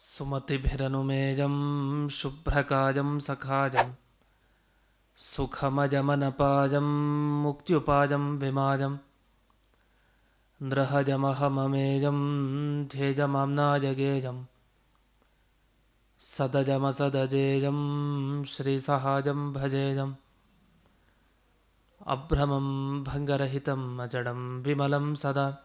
सुमतिभिरनुमेजं शुभ्रकाज सखाज, सुखमजमनपाज मुक्तुपाज विमाजं, नृहजमहममेजं, ध्येजमाम्नाजगेजं, सदजमसदजेजं, श्रीसहाज भजेज, अभ्रमं भङ्गरहितम् अजडं विमलं सदा।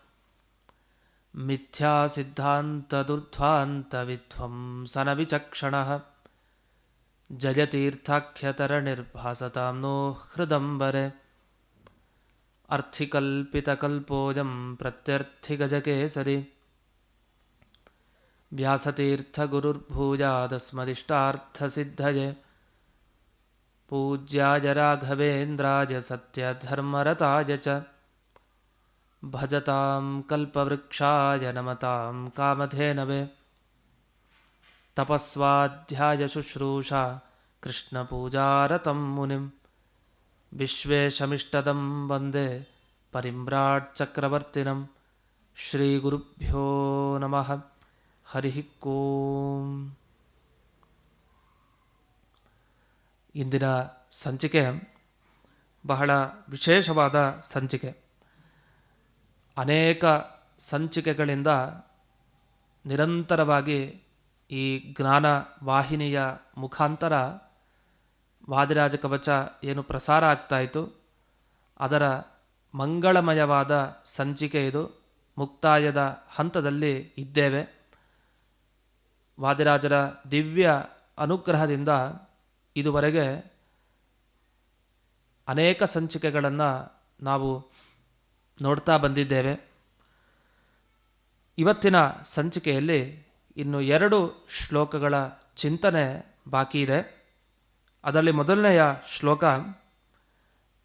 मिथ्यासिद्धान्तदुर्ध्वान्तविध्वं सनविचक्षणः। जयतीर्थाख्यतरनिर्भासतां नो हृदम्बरे। अर्थिकल्पितकल्पोऽयं प्रत्यर्थिगजकेसरि। व्यासतीर्थगुरुर्भूयादस्मदिष्टार्थसिद्धये। पूज्याय राघवेन्द्राय सत्यधर्मरताय च। ಭಜತಾಂ ಕಲ್ಪವೃಕ್ಷಾಯ ನಮತಾಂ ಕಾಮಧೇನವೆ. ತಪಸ್ವಾಧ್ಯಾಯ ಶುಶ್ರೂಷಾ ಕೃಷ್ಣಪೂಜಾರತಂ ಮುನಿಂ. ವಿಶ್ವೇಶಮಿಷ್ಟದಂ ವಂದೇ ಪರಿಮ್ರಾಟ್ ಚಕ್ರವರ್ತಿನಂ ಶ್ರೀಗುರುಭ್ಯೋ ನಮಃ. ಹರಿಃ ಕೋಂ ಇಂದಿನ ಸಂಚಿಕೆ ಬಹಳ ವಿಶೇಷವಾದ ಸಂಚಿಕೆ. ಅನೇಕ ಸಂಚಿಕೆಗಳಿಂದ ನಿರಂತರವಾಗಿ ಈ ಜ್ಞಾನ ವಾಹಿನಿಯ ಮುಖಾಂತರ ವಾದಿರಾಜ ಕವಚ ಏನು ಪ್ರಸಾರ ಆಗ್ತಾಯಿತು ಅದರ ಮಂಗಳಮಯವಾದ ಸಂಚಿಕೆ ಇದು. ಮುಕ್ತಾಯದ ಹಂತದಲ್ಲಿ ಇದ್ದೇವೆ. ವಾದಿರಾಜರ ದಿವ್ಯ ಅನುಗ್ರಹದಿಂದ ಇದುವರೆಗೆ ಅನೇಕ ಸಂಚಿಕೆಗಳನ್ನು ನಾವು ನೋಡ್ತಾ ಬಂದಿದ್ದೇವೆ. ಇವತ್ತಿನ ಸಂಚಿಕೆಯಲ್ಲಿ ಇನ್ನು ಎರಡು ಶ್ಲೋಕಗಳ ಚಿಂತನೆ ಬಾಕಿ ಇದೆ. ಅದರಲ್ಲಿ ಮೊದಲನೆಯ ಶ್ಲೋಕ,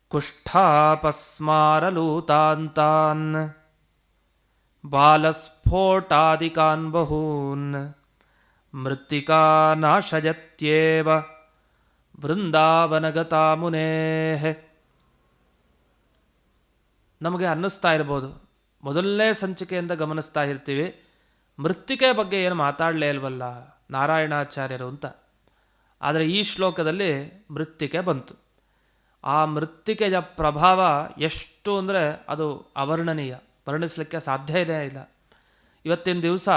ಕುಷ್ಠಾಪಸ್ಮಾರಲೂತಾಂತಾನ್ ಬಾಲಸ್ಫೋಟಾದಿಕಾನ್ ಬಹೂನ್ ಮೃತ್ತಿಕಾ ನಾಶಯತ್ಯೇವ ವೃಂದಾವನಗತಾ ಮುನೇಃ ನಮಗೆ ಅನ್ನಿಸ್ತಾ ಇರ್ಬೋದು. ಮೊದಲನೇ ಸಂಚಿಕೆಯಿಂದ ಗಮನಿಸ್ತಾ ಇರ್ತೀವಿ. ಮೃತ್ತಿಕೆ ಬಗ್ಗೆ ಏನು ಮಾತಾಡಲೇ ಇಲ್ವಲ್ಲ ನಾರಾಯಣಾಚಾರ್ಯರು ಅಂತ. ಆದರೆ ಈ ಶ್ಲೋಕದಲ್ಲಿ ಮೃತ್ತಿಕೆ ಬಂತು. ಆ ಮೃತ್ತಿಕೆಯ ಪ್ರಭಾವ ಎಷ್ಟು ಅಂದರೆ ಅದು ಅವರ್ಣನೀಯ ವರ್ಣಿಸಲಿಕ್ಕೆ ಸಾಧ್ಯ ಇದೇ ಇಲ್ಲ. ಇವತ್ತಿನ ದಿವಸ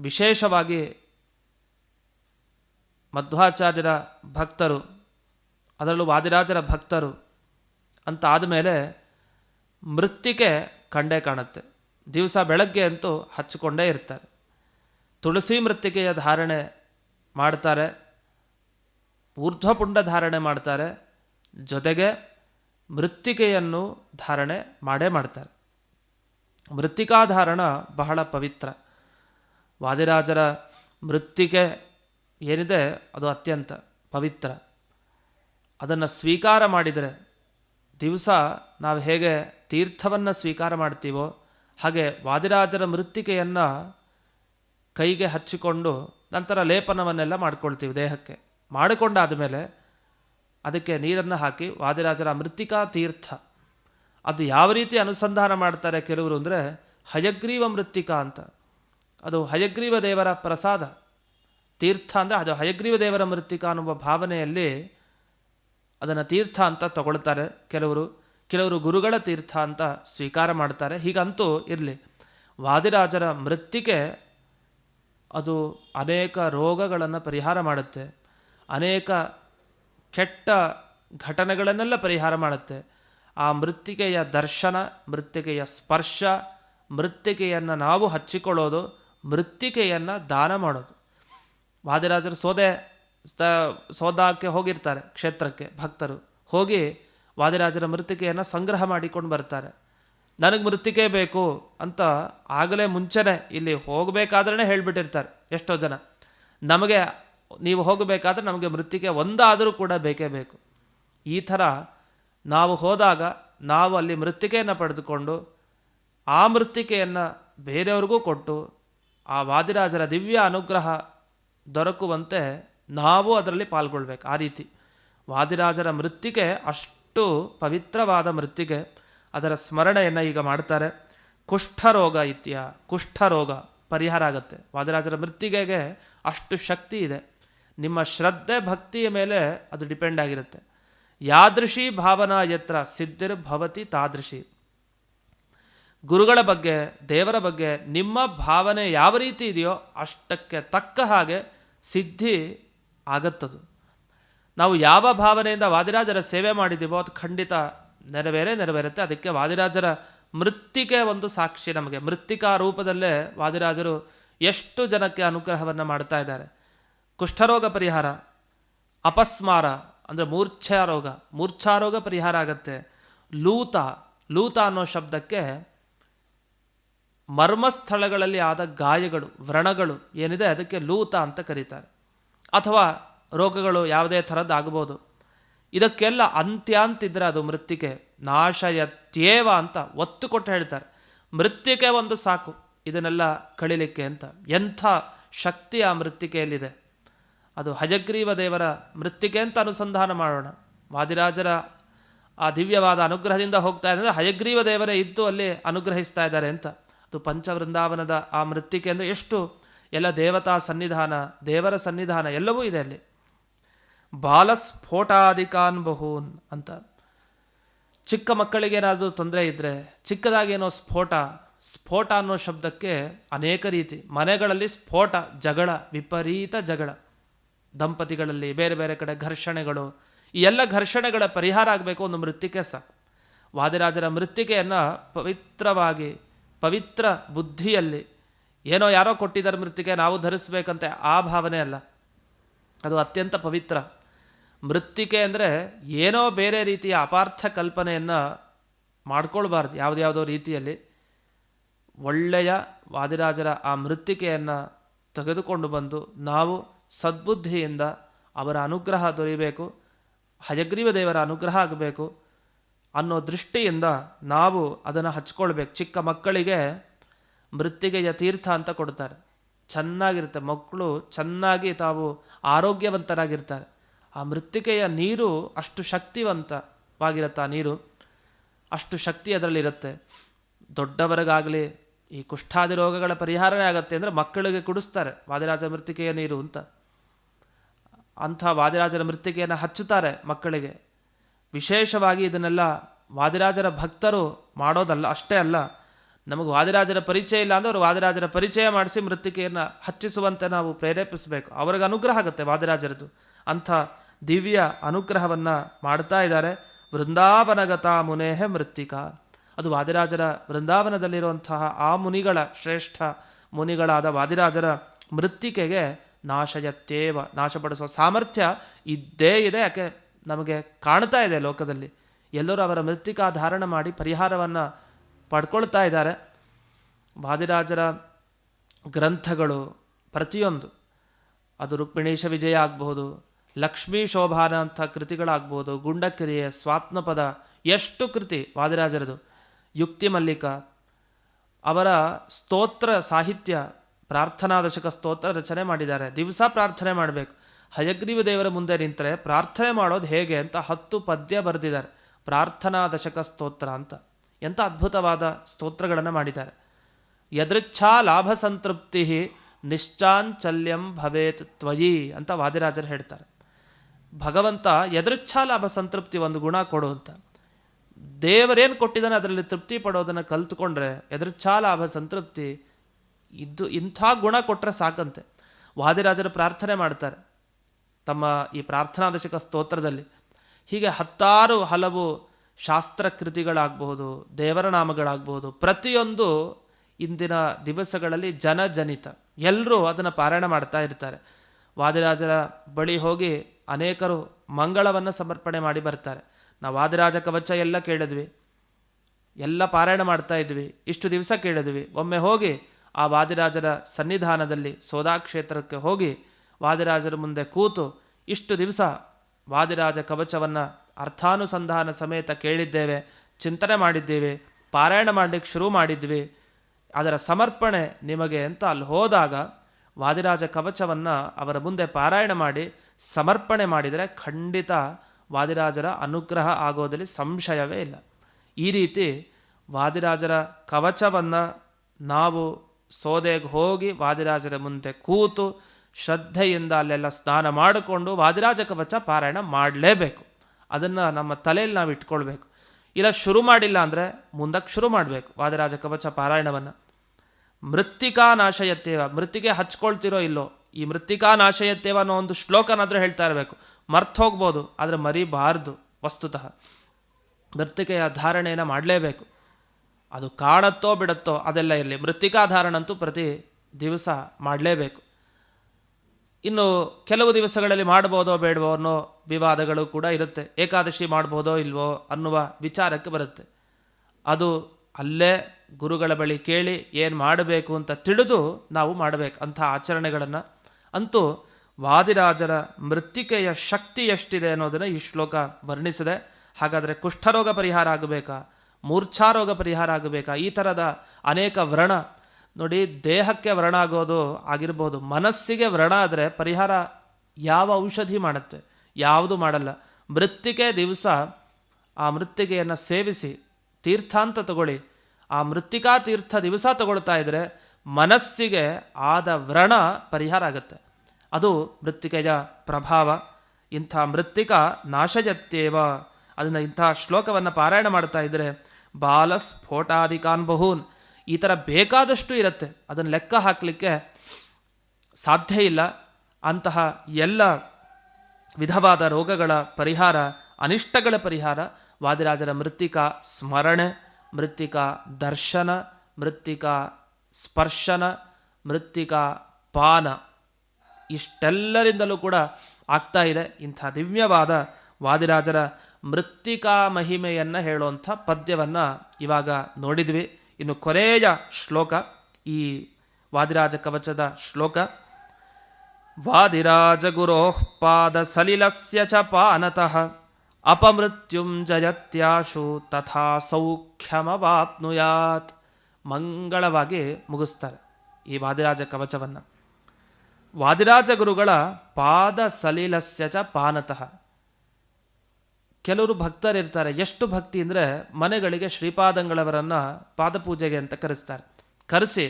ವಿಶೇಷವಾಗಿ ಮಧ್ವಾಚಾರ್ಯರ ಭಕ್ತರು, ಅದರಲ್ಲೂ ವಾದಿರಾಜರ ಭಕ್ತರು ಅಂತ ಆದಮೇಲೆ ಮೃತ್ತಿಕೆ ಕಂಡೇ ಕಾಣುತ್ತೆ. ದಿವಸ ಬೆಳಗ್ಗೆ ಅಂತೂ ಹಚ್ಚಿಕೊಂಡೇ ಇರ್ತಾರೆ. ತುಳಸಿ ಮೃತ್ತಿಕೆಯ ಧಾರಣೆ ಮಾಡ್ತಾರೆ. ಊರ್ಧ್ವಪುಂಡ ಧಾರಣೆ ಮಾಡ್ತಾರೆ. ಜೊತೆಗೆ ಮೃತ್ತಿಕೆಯನ್ನು ಧಾರಣೆ ಮಾಡೇ ಮಾಡ್ತಾರೆ. ಮೃತ್ತಿಕಾಧಾರಣ ಬಹಳ ಪವಿತ್ರ. ವಾದಿರಾಜರ ಮೃತ್ತಿಕೆ ಏನಿದೆ ಅದು ಅತ್ಯಂತ ಪವಿತ್ರ. ಅದನ್ನು ಸ್ವೀಕಾರ ಮಾಡಿದರೆ ದಿವಸ ನಾವು ಹೇಗೆ ತೀರ್ಥವನ್ನು ಸ್ವೀಕಾರ ಮಾಡ್ತೀವೋ ಹಾಗೆ ವಾದಿರಾಜರ ಮೃತ್ತಿಕೆಯನ್ನು ಕೈಗೆ ಹಚ್ಚಿಕೊಂಡು ನಂತರ ಲೇಪನವನ್ನೆಲ್ಲ ಮಾಡ್ಕೊಳ್ತೀವಿ ದೇಹಕ್ಕೆ. ಮಾಡಿಕೊಂಡಾದ ಮೇಲೆ ಅದಕ್ಕೆ ನೀರನ್ನು ಹಾಕಿ ವಾದಿರಾಜರ ಮೃತ್ತಿಕಾ ತೀರ್ಥ. ಅದು ಯಾವ ರೀತಿ ಅನುಸಂಧಾನ ಮಾಡ್ತಾರೆ ಕೆಲವರು ಅಂದರೆ ಹಯಗ್ರೀವ ಮೃತ್ತಿಕಾ ಅಂತ. ಅದು ಹಯಗ್ರೀವ ದೇವರ ಪ್ರಸಾದ. ತೀರ್ಥ ಅಂದರೆ ಅದು ಹಯಗ್ರೀವ ದೇವರ ಮೃತ್ತಿಕಾ ಅನ್ನುವ ಭಾವನೆಯಲ್ಲಿ ಅದನ್ನು ತೀರ್ಥ ಅಂತ ತಗೊಳ್ತಾರೆ ಕೆಲವರು. ಕೆಲವರು ಗುರುಗಳ ತೀರ್ಥ ಅಂತ ಸ್ವೀಕಾರ ಮಾಡ್ತಾರೆ. ಹೀಗಂತೂ ಇರಲಿ. ವಾದಿರಾಜರ ಮೃತ್ತಿಕೆ ಅದು ಅನೇಕ ರೋಗಗಳನ್ನು ಪರಿಹಾರ ಮಾಡುತ್ತೆ. ಅನೇಕ ಕೆಟ್ಟ ಘಟನೆಗಳನ್ನೆಲ್ಲ ಪರಿಹಾರ ಮಾಡುತ್ತೆ. ಆ ಮೃತ್ತಿಕೆಯ ದರ್ಶನ ಮೃತ್ತಿಕೆಯ ಸ್ಪರ್ಶ ಮೃತ್ತಿಕೆಯನ್ನು ನಾವು ಹಚ್ಚಿಕೊಳ್ಳೋದು ಮೃತ್ತಿಕೆಯನ್ನು ದಾನ ಮಾಡೋದು. ವಾದಿರಾಜರ ಸೋದೆ ಸೋದಾಕ್ಕೆ ಹೋಗಿರ್ತಾರೆ ಕ್ಷೇತ್ರಕ್ಕೆ ಭಕ್ತರು. ಹೋಗಿ ವಾದಿರಾಜರ ಮೃತ್ತಿಕೆಯನ್ನು ಸಂಗ್ರಹ ಮಾಡಿಕೊಂಡು ಬರ್ತಾರೆ. ನನಗೆ ಮೃತ್ತಿಕೆ ಬೇಕು ಅಂತ ಆಗಲೇ ಮುಂಚೆನೇ ಇಲ್ಲಿ ಹೋಗಬೇಕಾದ್ರೆ ಹೇಳಿಬಿಟ್ಟಿರ್ತಾರೆ ಎಷ್ಟೋ ಜನ. ನಮಗೆ ನೀವು ಹೋಗಬೇಕಾದ್ರೆ ನಮಗೆ ಮೃತ್ತಿಕೆ ಒಂದಾದರೂ ಕೂಡ ಬೇಕೇ ಬೇಕು. ಈ ಥರ ನಾವು ಹೋದಾಗ ನಾವು ಅಲ್ಲಿ ಮೃತ್ತಿಕೆಯನ್ನು ಪಡೆದುಕೊಂಡು ಆ ಮೃತ್ತಿಕೆಯನ್ನು ಬೇರೆಯವ್ರಿಗೂ ಕೊಟ್ಟು ಆ ವಾದಿರಾಜರ ದಿವ್ಯ ಅನುಗ್ರಹ ದೊರಕುವಂತೆ ನಾವು ಅದರಲ್ಲಿ ಪಾಲ್ಗೊಳ್ಬೇಕು. ಆ ರೀತಿ. ವಾದಿರಾಜರ ಮೃತ್ತಿಗೆ ಅಷ್ಟು ಪವಿತ್ರವಾದ ಮೃತ್ತಿಗೆ ಅದರ ಸ್ಮರಣೆಯನ್ನು ಈಗ ಮಾಡ್ತಾರೆ. ಕುಷ್ಠರೋಗ ಇತ್ಯ, ಕುಷ್ಠರೋಗ ಪರಿಹಾರ ಆಗುತ್ತೆ. ವಾದಿರಾಜರ ಮೃತ್ತಿಗೆಗೆ ಅಷ್ಟು ಶಕ್ತಿ ಇದೆ. ನಿಮ್ಮ ಶ್ರದ್ಧೆ ಭಕ್ತಿಯ ಮೇಲೆ ಅದು ಡಿಪೆಂಡ್ ಆಗಿರುತ್ತೆ. ಯಾದೃಶಿ ಭಾವನಾ ಯತ್ರ ಸಿದ್ಧಿರ್ ಭವತಿ ತಾದೃಶಿ. ಗುರುಗಳ ಬಗ್ಗೆ, ದೇವರ ಬಗ್ಗೆ ನಿಮ್ಮ ಭಾವನೆ ಯಾವ ರೀತಿ ಇದೆಯೋ ಅಷ್ಟಕ್ಕೆ ತಕ್ಕ ಹಾಗೆ ಸಿದ್ಧಿ ಆಗತ್ತದು. ನಾವು ಯಾವ ಭಾವನೆಯಿಂದ ವಾದಿರಾಜರ ಸೇವೆ ಮಾಡಿದ್ದೀವೋ ಅದು ಖಂಡಿತ ನೆರವೇರೇ ನೆರವೇರುತ್ತೆ. ಅದಕ್ಕೆ ವಾದಿರಾಜರ ಮೃತ್ತಿಕೆ ಒಂದು ಸಾಕ್ಷಿ ನಮಗೆ. ಮೃತ್ತಿಕಾ ರೂಪದಲ್ಲೇ ವಾದಿರಾಜರು ಎಷ್ಟು ಜನಕ್ಕೆ ಅನುಗ್ರಹವನ್ನು ಮಾಡ್ತಾ ಇದ್ದಾರೆ. ಕುಷ್ಠರೋಗ ಪರಿಹಾರ, ಅಪಸ್ಮಾರ, ಅಂದರೆ ಮೂರ್ಛಾರೋಗ. ಮೂರ್ಛಾರೋಗ ಪರಿಹಾರ ಆಗತ್ತೆ. ಲೂತ ಲೂತ ಅನ್ನೋ ಶಬ್ದಕ್ಕೆ ಮರ್ಮಸ್ಥಳಗಳಲ್ಲಿ ಆದ ಗಾಯಗಳು, ವ್ರಣಗಳು ಏನಿದೆ ಅದಕ್ಕೆ ಲೂತ ಅಂತ ಕರೀತಾರೆ. ಅಥವಾ ರೋಗಗಳು ಯಾವುದೇ ಥರದ್ದು ಆಗ್ಬೋದು ಇದಕ್ಕೆಲ್ಲ ಅಂತ್ಯ ಅಂತಿದ್ರೆ ಅದು ಮೃತ್ತಿಕೆ ನಾಶಯತ್ಯೇವ ಅಂತ ಒತ್ತು ಕೊಟ್ಟು ಹೇಳ್ತಾರೆ. ಮೃತ್ತಿಕೆ ಒಂದು ಸಾಕು, ಇದನ್ನೆಲ್ಲ ಕಳಿಲಿಕ್ಕೆ ಅಂತ. ಎಂಥ ಶಕ್ತಿ ಆ ಮೃತ್ತಿಕೆಯಲ್ಲಿದೆ ಅದು ಹಜಗ್ರೀವ ದೇವರ ಮೃತ್ತಿಕೆ ಅಂತ ಅನುಸಂಧಾನ ಮಾಡೋಣ. ವಾದಿರಾಜರ ಆ ದಿವ್ಯವಾದ ಅನುಗ್ರಹದಿಂದ ಹೋಗ್ತಾ ಇದ್ದಾರೆ ಹಯಗ್ರೀವ ದೇವರೇ ಇದ್ದು ಅಲ್ಲಿ ಅನುಗ್ರಹಿಸ್ತಾ ಇದ್ದಾರೆ ಅಂತ. ಅದು ಪಂಚವೃಂದಾವನದ ಆ ಮೃತ್ತಿಕೆ ಅಂದರೆ ಎಷ್ಟು ಎಲ್ಲ ದೇವತಾ ಸನ್ನಿಧಾನ, ದೇವರ ಸನ್ನಿಧಾನ ಎಲ್ಲವೂ ಇದೆ ಅಲ್ಲಿ. ಬಾಲಸ್ಫೋಟಾಧಿಕಾನ್ ಬಹೂನ್ ಅಂತ. ಚಿಕ್ಕ ಮಕ್ಕಳಿಗೆ ಏನಾದರೂ ತೊಂದರೆ ಇದ್ದರೆ ಚಿಕ್ಕದಾಗೇನೋ ಸ್ಫೋಟ ಸ್ಫೋಟ ಅನ್ನೋ ಶಬ್ದಕ್ಕೆ ಅನೇಕ ರೀತಿ, ಮನೆಗಳಲ್ಲಿ ಸ್ಫೋಟ, ಜಗಳ, ವಿಪರೀತ ಜಗಳ. ದಂಪತಿಗಳಲ್ಲಿ ಬೇರೆ ಬೇರೆ ಕಡೆ ಘರ್ಷಣೆಗಳು, ಈ ಎಲ್ಲ ಘರ್ಷಣೆಗಳ ಪರಿಹಾರ ಆಗಬೇಕು ಒಂದು ಮೃತ್ತಿಕೆ ಸಾಕು. ವಾದಿರಾಜರ ಮೃತ್ತಿಕೆಯನ್ನು ಪವಿತ್ರವಾಗಿ, ಪವಿತ್ರ ಬುದ್ಧಿಯಲ್ಲಿ ಏನೋ ಯಾರೋ ಕೊಟ್ಟಿದ್ದಾರೆ ಮೃತ್ತಿಗೆ ನಾವು ಧರಿಸ್ಬೇಕಂತೆ, ಆ ಭಾವನೆ ಅಲ್ಲ. ಅದು ಅತ್ಯಂತ ಪವಿತ್ರ. ಮೃತ್ತಿಕೆ ಅಂದರೆ ಏನೋ ಬೇರೆ ರೀತಿಯ ಅಪಾರ್ಥ ಕಲ್ಪನೆಯನ್ನು ಮಾಡ್ಕೊಳ್ಬಾರ್ದು ಯಾವುದ್ಯಾವುದೋ ರೀತಿಯಲ್ಲಿ. ಒಳ್ಳೆಯ ವಾದಿರಾಜರ ಆ ಮೃತ್ತಿಕೆಯನ್ನು ತೆಗೆದುಕೊಂಡು ಬಂದು ನಾವು ಸದ್ಬುದ್ಧಿಯಿಂದ ಅವರ ಅನುಗ್ರಹ ದೊರೆಯಬೇಕು ಹಯಗ್ರೀವ ದೇವರ ಅನುಗ್ರಹ ಆಗಬೇಕು ಅನ್ನೋ ದೃಷ್ಟಿಯಿಂದ ನಾವು ಅದನ್ನು ಹಚ್ಕೊಳ್ಬೇಕು. ಚಿಕ್ಕ ಮಕ್ಕಳಿಗೆ ಮೃತ್ತಿಗೆಯ ತೀರ್ಥ ಅಂತ ಕೊಡ್ತಾರೆ ಚೆನ್ನಾಗಿರುತ್ತೆ. ಮಕ್ಕಳು ಚೆನ್ನಾಗಿ ತಾವು ಆರೋಗ್ಯವಂತರಾಗಿರ್ತಾರೆ. ಆ ಮೃತ್ತಿಕೆಯ ನೀರು ಅಷ್ಟು ಶಕ್ತಿವಂತವಾಗಿರುತ್ತೆ. ಆ ನೀರು ಅಷ್ಟು ಶಕ್ತಿ ಅದರಲ್ಲಿರುತ್ತೆ. ದೊಡ್ಡವರಿಗಾಗಲಿ, ಈ ಕುಷ್ಠಾದಿ ರೋಗಗಳ ಪರಿಹಾರನೇ ಆಗುತ್ತೆ ಅಂದರೆ ಮಕ್ಕಳಿಗೆ ಕುಡಿಸ್ತಾರೆ. ವಾದಿರಾಜ ಮೃತ್ತಿಕೆಯ ನೀರು ಅಂತ. ಅಂಥ ವಾದಿರಾಜರ ಮೃತ್ತಿಕೆಯನ್ನು ಹಚ್ಚುತ್ತಾರೆ ಮಕ್ಕಳಿಗೆ. ವಿಶೇಷವಾಗಿ ಇದನ್ನೆಲ್ಲ ವಾದಿರಾಜರ ಭಕ್ತರು ಮಾಡೋದಲ್ಲ, ಅಷ್ಟೇ ಅಲ್ಲ. ನಮಗೆ ವಾದಿರಾಜರ ಪರಿಚಯ ಇಲ್ಲ ಅಂದರೆ ಅವರು ವಾದಿರಾಜರ ಪರಿಚಯ ಮಾಡಿಸಿ ಮೃತ್ತಿಕೆಯನ್ನು ಹಚ್ಚಿಸುವಂತೆ ನಾವು ಪ್ರೇರೇಪಿಸಬೇಕು. ಅವ್ರಿಗೆ ಅನುಗ್ರಹ ಆಗುತ್ತೆ ವಾದಿರಾಜರದು ಅಂಥ ದಿವ್ಯ ಅನುಗ್ರಹವನ್ನು ಮಾಡ್ತಾ ಇದ್ದಾರೆ. ವೃಂದಾವನಗತ ಮುನೇಹೆ ಮೃತ್ತಿಕ. ಅದು ವಾದಿರಾಜರ ವೃಂದಾವನದಲ್ಲಿರುವಂತಹ ಆ ಮುನಿಗಳ ಶ್ರೇಷ್ಠ ಮುನಿಗಳಾದ ವಾದಿರಾಜರ ಮೃತ್ತಿಕೆಗೆ ನಾಶಯತ್ತೇವ, ನಾಶಪಡಿಸುವ ಸಾಮರ್ಥ್ಯ ಇದ್ದೇ ಇದೆ. ಯಾಕೆ? ನಮಗೆ ಕಾಣ್ತಾ ಇದೆ ಲೋಕದಲ್ಲಿ. ಎಲ್ಲರೂ ಅವರ ಮೃತ್ತಿಕಾ ಧಾರಣ ಮಾಡಿ ಪರಿಹಾರವನ್ನು ಪಡ್ಕೊಳ್ತಾ ಇದ್ದಾರೆ. ವಾದಿರಾಜರ ಗ್ರಂಥಗಳು ಪ್ರತಿಯೊಂದು. ಅದು ರುಕ್ಮಿಣೀಶ ವಿಜಯ ಆಗ್ಬೋದು ಲಕ್ಷ್ಮೀ ಶೋಭಾನ ಅಂತ ಕೃತಿಗಳಾಗ್ಬೋದು ಗುಂಡಕಿರಿಯ ಸ್ವಾಪ್ನಪದ ಎಷ್ಟು ಕೃತಿ ವಾದಿರಾಜರದು. ಯುಕ್ತಿ ಮಲ್ಲಿಕ, ಅವರ ಸ್ತೋತ್ರ ಸಾಹಿತ್ಯ, ಪ್ರಾರ್ಥನಾ ದಶಕ ಸ್ತೋತ್ರ ರಚನೆ ಮಾಡಿದ್ದಾರೆ. ದಿವಸ ಪ್ರಾರ್ಥನೆ ಮಾಡಬೇಕು. ಹಯಗ್ರೀವ ದೇವರ ಮುಂದೆ ನಿಂತರೆ ಪ್ರಾರ್ಥನೆ ಮಾಡೋದು ಹೇಗೆ ಅಂತ ಹತ್ತು ಪದ್ಯ ಬರೆದಿದ್ದಾರೆ. ಪ್ರಾರ್ಥನಾ ದಶಕ ಸ್ತೋತ್ರ ಅಂತ. ಎಂಥ ಅದ್ಭುತವಾದ ಸ್ತೋತ್ರಗಳನ್ನು ಮಾಡಿದ್ದಾರೆ. ಯದೃಚ್ಛಾ ಲಾಭ ಸಂತೃಪ್ತಿ ನಿಶ್ಚಾಂಚಲ್ಯಂ ಭವೇತ್ ತ್ವಯಿ ಅಂತ ವಾದಿರಾಜರು ಹೇಳ್ತಾರೆ. ಭಗವಂತ ಯದೃಚ್ಛಾ ಲಾಭ ಸಂತೃಪ್ತಿ ಒಂದು ಗುಣ ಕೊಡು ಅಂತ. ದೇವರೇನು ಕೊಟ್ಟಿದ್ದಾನೆ ಅದರಲ್ಲಿ ತೃಪ್ತಿ ಪಡೋದನ್ನು ಕಲ್ತ್ಕೊಂಡ್ರೆ ಯದೃಚ್ಛಾ ಲಾಭ ಸಂತೃಪ್ತಿ ಇದ್ದು ಇಂಥ ಗುಣ ಕೊಟ್ಟರೆ ಸಾಕಂತೆ. ವಾದಿರಾಜರು ಪ್ರಾರ್ಥನೆ ಮಾಡ್ತಾರೆ. ತಮ್ಮ ಈ ಪ್ರಾರ್ಥನಾದಶಕ ಸ್ತೋತ್ರದಲ್ಲಿ ಹೀಗೆ ಹತ್ತಾರು ಹಲವು ಶಾಸ್ತ್ರ ಕೃತಿಗಳಾಗಬಹುದು ದೇವರ ನಾಮಗಳಾಗಬಹುದು, ಪ್ರತಿಯೊಂದು ಇಂದಿನ ದಿವಸಗಳಲ್ಲಿ ಜನಜನಿತ. ಎಲ್ಲರೂ ಅದನ್ನು ಪಾರಾಯಣ ಮಾಡ್ತಾ ಇರ್ತಾರೆ. ವಾದಿರಾಜರ ಬಳಿ ಹೋಗಿ ಅನೇಕರು ಮಂಗಳವನ್ನು ಸಮರ್ಪಣೆ ಮಾಡಿ ಬರ್ತಾರೆ. ನಾವು ವಾದಿರಾಜ ಕವಚ ಎಲ್ಲ ಕೇಳಿದ್ವಿ. ಎಲ್ಲ ಪಾರಾಯಣ ಮಾಡ್ತಾ ಇದ್ವಿ. ಇಷ್ಟು ದಿವಸ ಕೇಳಿದ್ವಿ. ಒಮ್ಮೆ ಹೋಗಿ ಆ ವಾದಿರಾಜರ ಸನ್ನಿಧಾನದಲ್ಲಿ ಸೋದಾ ಕ್ಷೇತ್ರಕ್ಕೆ ಹೋಗಿ ವಾದಿರಾಜರ ಮುಂದೆ ಕೂತು ಇಷ್ಟು ದಿವಸ ವಾದಿರಾಜ ಕವಚವನ್ನು ಅರ್ಥಾನುಸಂಧಾನ ಸಮೇತ ಕೇಳಿದ್ದೇವೆ, ಚಿಂತನೆ ಮಾಡಿದ್ದೇವೆ, ಪಾರಾಯಣ ಮಾಡಲಿಕ್ಕೆ ಶುರು ಮಾಡಿದ್ವಿ. ಅದರ ಸಮರ್ಪಣೆ ನಿಮಗೆ ಅಂತ ಅಲ್ಲಿ ಹೋದಾಗ ವಾದಿರಾಜ ಕವಚವನ್ನು ಅವರ ಮುಂದೆ ಪಾರಾಯಣ ಮಾಡಿ ಸಮರ್ಪಣೆ ಮಾಡಿದರೆ ಖಂಡಿತ ವಾದಿರಾಜರ ಅನುಗ್ರಹ ಆಗೋದಲ್ಲಿ ಸಂಶಯವೇ ಇಲ್ಲ. ಈ ರೀತಿ ವಾದಿರಾಜರ ಕವಚವನ್ನು ನಾವು ಸೋದೆಗೆ ಹೋಗಿ ವಾದಿರಾಜರ ಮುಂದೆ ಕೂತು ಶ್ರದ್ಧೆಯಿಂದ ಅಲ್ಲೆಲ್ಲ ಸ್ನಾನ ಮಾಡಿಕೊಂಡು ವಾದಿರಾಜ ಕವಚ ಪಾರಾಯಣ ಮಾಡಲೇಬೇಕು. ಅದನ್ನು ನಮ್ಮ ತಲೆಯಲ್ಲಿ ನಾವು ಇಟ್ಕೊಳ್ಬೇಕು. ಇಲ್ಲ, ಶುರು ಮಾಡಿಲ್ಲ ಅಂದರೆ ಮುಂದಕ್ಕೆ ಶುರು ಮಾಡಬೇಕು ವಾದರಾಜ ಕವಚ ಪಾರಾಯಣವನ್ನು. ಮೃತ್ತಿಕಾ ನಾಶಯತ್ತೇವ, ಮೃತ್ತಿಗೆ ಹಚ್ಕೊಳ್ತಿರೋ ಇಲ್ಲೋ, ಈ ಮೃತ್ತಿಕಾ ನಾಶಯತ್ತೇವ ಅನ್ನೋ ಒಂದು ಶ್ಲೋಕನಾದರೂ ಹೇಳ್ತಾ ಇರಬೇಕು. ಮರ್ತು ಹೋಗ್ಬೋದು, ಆದರೆ ಮರಿಬಾರ್ದು ವಸ್ತುತಃ. ಮೃತ್ತಿಕೆಯ ಧಾರಣೆಯನ್ನು ಮಾಡಲೇಬೇಕು. ಅದು ಕಾಣತ್ತೋ ಬಿಡತ್ತೋ ಅದೆಲ್ಲ ಇರಲಿ. ಮೃತ್ತಿಕಾ ಧಾರಣಂತೂ ಪ್ರತಿ ದಿವಸ ಮಾಡಲೇಬೇಕು. ಇನ್ನು ಕೆಲವು ದಿವಸಗಳಲ್ಲಿ ಮಾಡ್ಬೋದೋ ಬೇಡವೋ ಅನ್ನೋ ವಿವಾದಗಳು ಕೂಡ ಇರುತ್ತೆ. ಏಕಾದಶಿ ಮಾಡ್ಬೋದೋ ಇಲ್ವೋ ಅನ್ನುವ ವಿಚಾರಕ್ಕೆ ಬರುತ್ತೆ. ಅದು ಅಲ್ಲೇ ಗುರುಗಳ ಬಳಿ ಕೇಳಿ ಏನು ಮಾಡಬೇಕು ಅಂತ ತಿಳಿದು ನಾವು ಮಾಡಬೇಕು. ಅಂಥ ಆಚರಣೆಗಳನ್ನು. ಅಂತೂ ವಾದಿರಾಜರ ಮೃತ್ತಿಕೆಯ ಶಕ್ತಿ ಎಷ್ಟಿದೆ ಅನ್ನೋದನ್ನು ಈ ಶ್ಲೋಕ ವರ್ಣಿಸಿದೆ. ಹಾಗಾದರೆ ಕುಷ್ಠರೋಗ ಪರಿಹಾರ ಆಗಬೇಕಾ? ಮೂರ್ಛಾರೋಗ ಪರಿಹಾರ ಆಗಬೇಕಾ? ಈ ಥರದ ಅನೇಕ ವ್ರಣ ನೋಡಿ, ದೇಹಕ್ಕೆ ವ್ರಣ ಆಗೋದು ಆಗಿರ್ಬೋದು, ಮನಸ್ಸಿಗೆ ವ್ರಣ ಆದರೆ ಪರಿಹಾರ ಯಾವ ಔಷಧಿ ಮಾಡುತ್ತೆ? ಯಾವುದು ಮಾಡಲ್ಲ. ಮೃತ್ತಿಕೆ ದಿವಸ ಆ ಮೃತ್ತಿಗೆಯನ್ನು ಸೇವಿಸಿ, ತೀರ್ಥಾಂತ ತಗೊಳ್ಳಿ. ಆ ಮೃತ್ತಿಕಾ ತೀರ್ಥ ದಿವಸ ತಗೊಳ್ತಾ ಇದ್ದರೆ ಮನಸ್ಸಿಗೆ ಆದ ವ್ರಣ ಪರಿಹಾರ ಆಗುತ್ತೆ. ಅದು ಮೃತ್ತಿಕೆಯ ಪ್ರಭಾವ. ಇಂಥ ಮೃತ್ತಿಕ ನಾಶಯತ್ಯೇವ ಅದನ್ನು ಇಂಥ ಶ್ಲೋಕವನ್ನು ಪಾರಾಯಣ ಮಾಡ್ತಾ ಇದ್ದರೆ ಬಾಲ ಸ್ಫೋಟಾದಿಕಾನ್ ಬಹೂನ್. ಈ ಥರ ಬೇಕಾದಷ್ಟು ಇರುತ್ತೆ. ಅದನ್ನು ಲೆಕ್ಕ ಹಾಕಲಿಕ್ಕೆ ಸಾಧ್ಯ ಇಲ್ಲ. ಅಂತಹ ಎಲ್ಲ ವಿಧವಾದ ರೋಗಗಳ ಪರಿಹಾರ, ಅನಿಷ್ಟಗಳ ಪರಿಹಾರ, ವಾದಿರಾಜರ ಮೃತ್ತಿಕಾ ಸ್ಮರಣೆ, ಮೃತ್ತಿಕಾ ದರ್ಶನ, ಮೃತ್ತಿಕಾ ಸ್ಪರ್ಶನ, ಮೃತ್ತಿಕಾ ಪಾನ ಇಷ್ಟೆಲ್ಲರಿಂದಲೂ ಕೂಡ ಆಗ್ತಾ ಇದೆ. ಇಂಥ ದಿವ್ಯವಾದ ವಾದಿರಾಜರ ಮೃತ್ತಿಕಾ ಮಹಿಮೆಯನ್ನು ಹೇಳುವಂಥ ಪದ್ಯವನ್ನು ಇವಾಗ ನೋಡಿದ್ವಿ. ಇನ್ನು ಕೊನೆಯ ಶ್ಲೋಕ ಈ ವಾದಿರಾಜ ಕವಚದ ಶ್ಲೋಕ ವಾದಿರಾಜಗುರೋ ಪಾದ ಸಲಿಲಸ್ಯ ಚ ಪಾನತಃ, ಅಪಮೃತ್ಯುಂ ಜಯತ್ಯಾಶು ತಥಾ ಸೌಖ್ಯಮವಾಪ್ನುಯಾತ್ ಮಂಗಳವಾಗಿ ಮುಗಿಸ್ತಾರೆ ಈ ವಾದಿರಾಜ ಕವಚವನ್ನು. ವಾದಿರಾಜ ಗುರುಗಳ ಪಾದ ಸಲಿಲಸ್ಯ ಚ ಪಾನತಃ ಕೆಲವರು ಭಕ್ತರಿರ್ತಾರೆ ಎಷ್ಟು ಭಕ್ತಿ ಅಂದರೆ ಮನೆಗಳಿಗೆ ಶ್ರೀಪಾದಂಗಳವರನ್ನು ಪಾದಪೂಜೆಗೆ ಅಂತ ಕರೆಸ್ತಾರೆ. ಕರೆಸಿ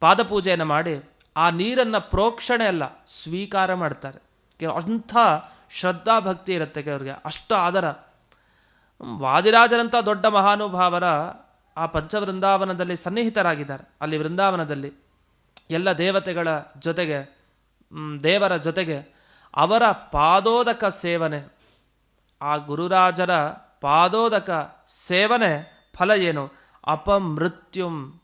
ಪಾದಪೂಜೆಯನ್ನು ಮಾಡಿ ಆ ನೀರನ್ನು ಪ್ರೋಕ್ಷಣೆ ಅಲ್ಲ, ಸ್ವೀಕಾರ ಮಾಡ್ತಾರೆ. ಅಂಥ ಶ್ರದ್ಧಾ ಭಕ್ತಿ ಇರುತ್ತೆ ಕೆಲವರಿಗೆ. ಅಷ್ಟು ಆದರ. ವಾದಿರಾಜರಂಥ ದೊಡ್ಡ ಮಹಾನುಭಾವರ ಆ ಪಂಚವೃಂದಾವನದಲ್ಲಿ ಸನ್ನಿಹಿತರಾಗಿದ್ದಾರೆ. ಅಲ್ಲಿ ವೃಂದಾವನದಲ್ಲಿ ಎಲ್ಲ ದೇವತೆಗಳ ಜೊತೆಗೆ ದೇವರ ಜೊತೆಗೆ ಅವರ ಪಾದೋದಕ ಸೇವನೆ ಆ ಗುರುರಾಜರ ಪಾದೋದಕ ಸೇವನೆ ಫಲ ಏನು? ಅಪಮೃತ್ಯುಂ.